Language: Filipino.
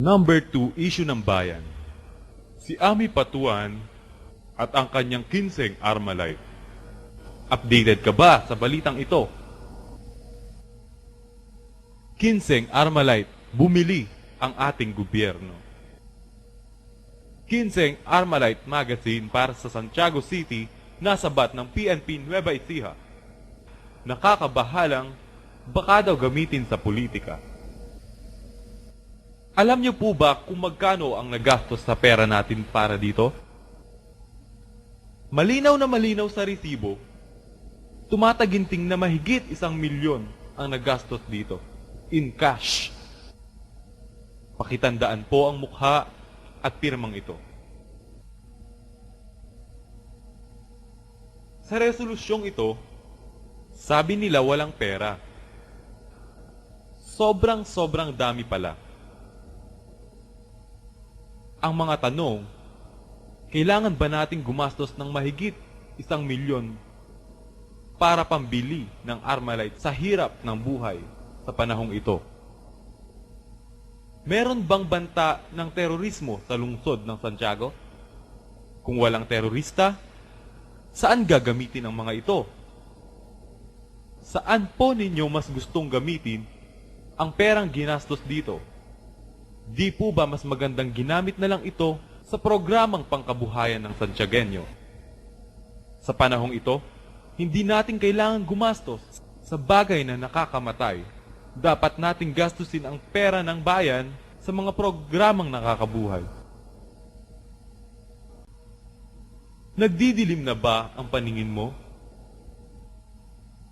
Number 2, issue ng bayan. Si Ami Patuan at ang kanyang kinseng Armalite. Updated ka ba sa balitang ito? Kinseng Armalite, bumili ang ating gobyerno. Kinseng Armalite Magazine para sa Santiago City, nasa bat ng PNP Nueva Ecija. Nakakabahalang baka daw gamitin sa politika. Alam niyo po ba kung magkano ang nagastos sa pera natin para dito? Malinaw na malinaw sa resibo, tumataginting na mahigit isang milyon ang nagastos dito. In cash. Pakitandaan po ang mukha at pirmang ito. Sa resolusyong ito, sabi nila walang pera. Sobrang sobrang dami pala. Ang mga tanong, kailangan ba nating gumastos ng mahigit isang milyon para pambili ng Armalite sa hirap ng buhay sa panahong ito? Meron bang banta ng terorismo sa lungsod ng Santiago? Kung walang terorista, saan gagamitin ang mga ito? Saan po ninyo mas gustong gamitin ang perang ginastos dito? Di po ba mas magandang ginamit na lang ito sa programang pangkabuhayan ng Santiagueño? Sa panahong ito, hindi natin kailangan gumastos sa bagay na nakakamatay. Dapat nating gastusin ang pera ng bayan sa mga programang nakakabuhay. Nagdidilim na ba ang paningin mo?